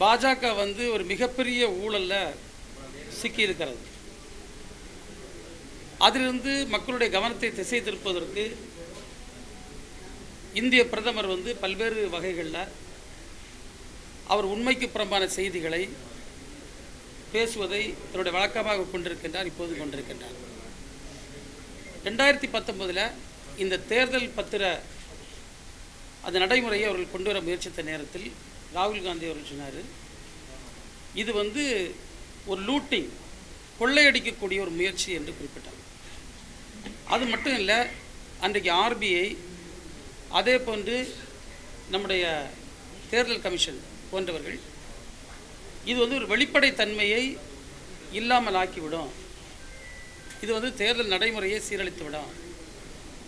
பாஜக வந்து ஒரு மிகப்பெரிய ஊழலில் சிக்கியிருக்கிறது அதிலிருந்து மக்களுடைய கவனத்தை திசை திருப்பதற்கு இந்திய பிரதமர் வந்து பல்வேறு வகைகளில் அவர் உண்மைக்கு புறம்பான செய்திகளை பேசுவதை தன்னுடைய வழக்கமாக கொண்டிருக்கின்றார் இப்போது கொண்டிருக்கின்றார். ரெண்டாயிரத்தி பத்தொன்பதில் இந்த தேர்தல் பத்திர அந்த நடைமுறையை அவர்கள் கொண்டு வர முயற்சித்த நேரத்தில் ராகுல் காந்தி அவர்கள் சொன்னார் இது வந்து ஒரு லூட்டிங் கொள்ளையடிக்கக்கூடிய ஒரு முயற்சி என்று குறிப்பிட்டார் அது மட்டும் இல்லை அன்றைக்கு ஆர்பிஐ அதே போன்று நம்முடைய தேர்தல் கமிஷன் போன்றவர்கள் இது வந்து ஒரு வெளிப்படைத்தன்மையை இல்லாமல் ஆக்கிவிடும். இது வந்து தேர்தல் நடைமுறையை சீரழித்து விடும்.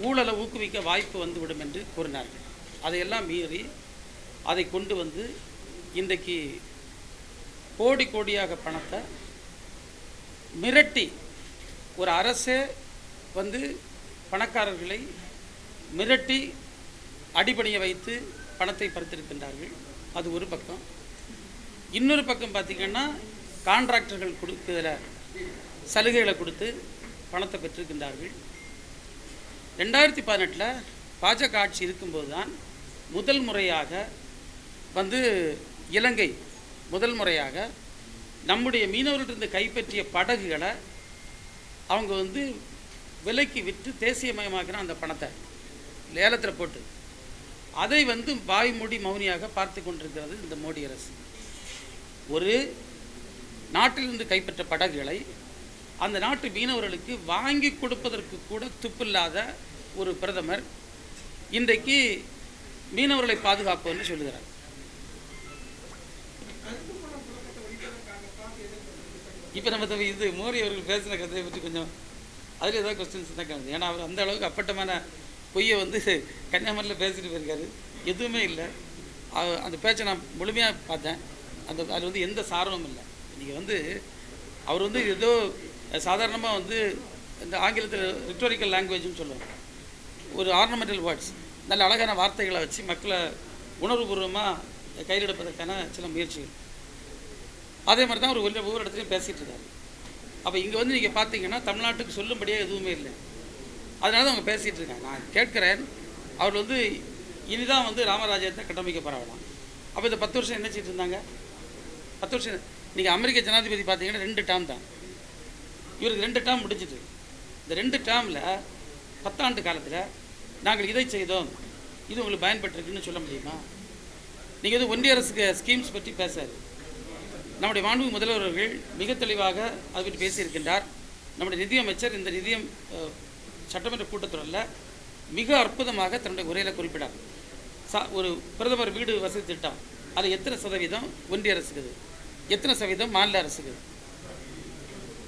ஊழலை ஊக்குவிக்க வாய்ப்பு வந்துவிடும் என்று கூறினார்கள். அதையெல்லாம் மீறி அதை கொண்டு வந்து இன்றைக்கு கோடி கோடியாக பணத்தை மிரட்டி ஒரு அரசே வந்து பணக்காரர்களை மிரட்டி அடிபணிய வைத்து பணத்தை பறித்திருக்கின்றார்கள். அது ஒரு பக்கம். இன்னொரு பக்கம் பார்த்திங்கன்னா கான்ட்ராக்டர்கள் கொடுக்குற சலுகைகளை கொடுத்து பணத்தை பெற்றிருக்கின்றார்கள். ரெண்டாயிரத்தி பதினெட்டில் பாஜக ஆட்சி இருக்கும்போது தான் முதல் முறையாக வந்து இலங்கை முதல் முறையாக நம்முடைய மீனவர்களிருந்து கைப்பற்றிய படகுகளை அவங்க வந்து விலைக்கு விற்று தேசியமயமாக்கின அந்த பணத்தை லேலத்தில் போட்டு. அதை வந்து வாய் மூடி மௌனியாக பார்த்து கொண்டிருக்கிறது இந்த மோடி அரசு. ஒரு நாட்டிலிருந்து கைப்பற்ற படகுகளை அந்த நாட்டு மீனவர்களுக்கு வாங்கி கொடுப்பதற்கு கூட துப்பில்லாத ஒரு பிரதமர் இன்றைக்கு மீனவர்களை பாதுகாப்போம்னு சொல்லுகிறார். இப்போ நம்ம தம்பி இது மோரி அவர்கள் பேசின கதையை பற்றி கொஞ்சம் அதில் ஏதாவது கொஸ்டின்ஸ் தான் கேட்குது ஏன்னா அவர் அந்த அளவுக்கு அப்பட்டமான பொய்யை வந்து கன்னியாகுமரியில் பேசிட்டு போயிருக்காரு. எதுவுமே இல்லை. அந்த பேச்சை நான் முழுமையாக பார்த்தேன். அந்த அது வந்து எந்த சாரமும் இல்லை. நீங்கள் வந்து அவர் வந்து ஏதோ சாதாரணமாக வந்து இந்த ஆங்கிலத்தில் ரிட்டோரிக்கல் லாங்குவேஜ்னு சொல்லுவாங்க. ஒரு ஆர்னமெண்டல் வேர்ட்ஸ் நல்ல அழகான வார்த்தைகளை வச்சு மக்களை உணர்வுபூர்வமாக கையிலிடப்பதற்கான சில முயற்சிகள். அதே மாதிரி தான் அவர் ஒவ்வொரு ஒவ்வொரு இடத்துலையும் பேசிகிட்டு இருக்காரு. அப்போ இங்கே வந்து நீங்கள் பார்த்தீங்கன்னா தமிழ்நாட்டுக்கு சொல்லும்படியாக எதுவுமே இல்லை. அதனால தான் அவங்க பேசிகிட்டு இருக்காங்க. நான் கேட்குறேன் அவர் வந்து இனிதான் வந்து ராமராஜ்யத்தை கட்டமைக்க பரவலாம் அப்போ இந்த பத்து வருஷம் என்ன செய்யிட்டு இருந்தாங்க? பத்து வருஷம் நீங்கள் அமெரிக்க ஜனாதிபதி பார்த்தீங்கன்னா ரெண்டு டேம் தான். இவருக்கு ரெண்டு டேம் முடிஞ்சிட்டு. இந்த ரெண்டு டேர்மில் பத்தாண்டு காலத்தில் நாங்கள் இதை செய்தோம். இது உங்களுக்கு பயன்பட்டிருக்குன்னு சொல்ல முடியுமா? நீங்கள் வந்து ஒன்றிய அரசுக்கு ஸ்கீம்ஸ் பற்றி பேசாரு நம்முடைய மாண்பு முதல்வர்கள் மிக தெளிவாக அது பற்றி பேசியிருக்கின்றார். நம்முடைய நிதியமைச்சர் இந்த நிதியம் சட்டமன்ற கூட்டத்தொடரில் மிக அற்புதமாக தன்னுடைய உரையில் குறிப்பிடார் சா ஒரு பிரதமர் வீடு வசதி திட்டம் அது எத்தனை சதவீதம்? ஒன்றிய அரசுக்குது. எத்தனை சதவீதம்? மாநில அரசுக்குது.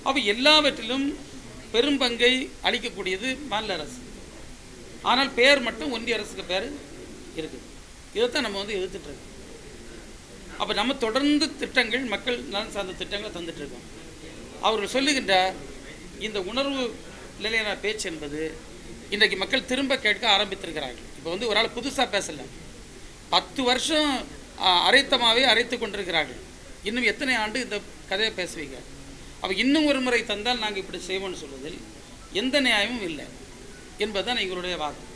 அப்போ எல்லாவற்றிலும் பெரும்பங்கை அளிக்கக்கூடியது மாநில அரசு. ஆனால் பெயர் மட்டும் ஒன்றிய அரசுக்கு பேர் இருக்குது இதைத்தான் நம்ம வந்து எதிர்த்துட்டு இருக்கோம். அப்போ நம்ம தொடர்ந்து திட்டங்கள் மக்கள் நலன் சார்ந்த திட்டங்களை தந்துட்டு இருக்கோம். அவர்கள் சொல்லுகின்ற இந்த உணர்வு நிலையான பேச்சு என்பது இன்றைக்கு மக்கள் திரும்ப கேட்க ஆரம்பித்திருக்கிறார்கள். இப்போ வந்து ஒரு ஆள் புதுசாக பேசலை. பத்து வருஷம் அரைத்தமாகவே அரைத்து கொண்டிருக்கிறார்கள். இன்னும் எத்தனை ஆண்டு இந்த கதையை பேசுவீங்க? அப்போ இன்னும் ஒரு முறை தந்தால் நாங்கள் இப்படி செய்வோம்னு சொல்வதில் எந்த நியாயமும் இல்லை என்பதுதான் எங்களுடைய வாதம்.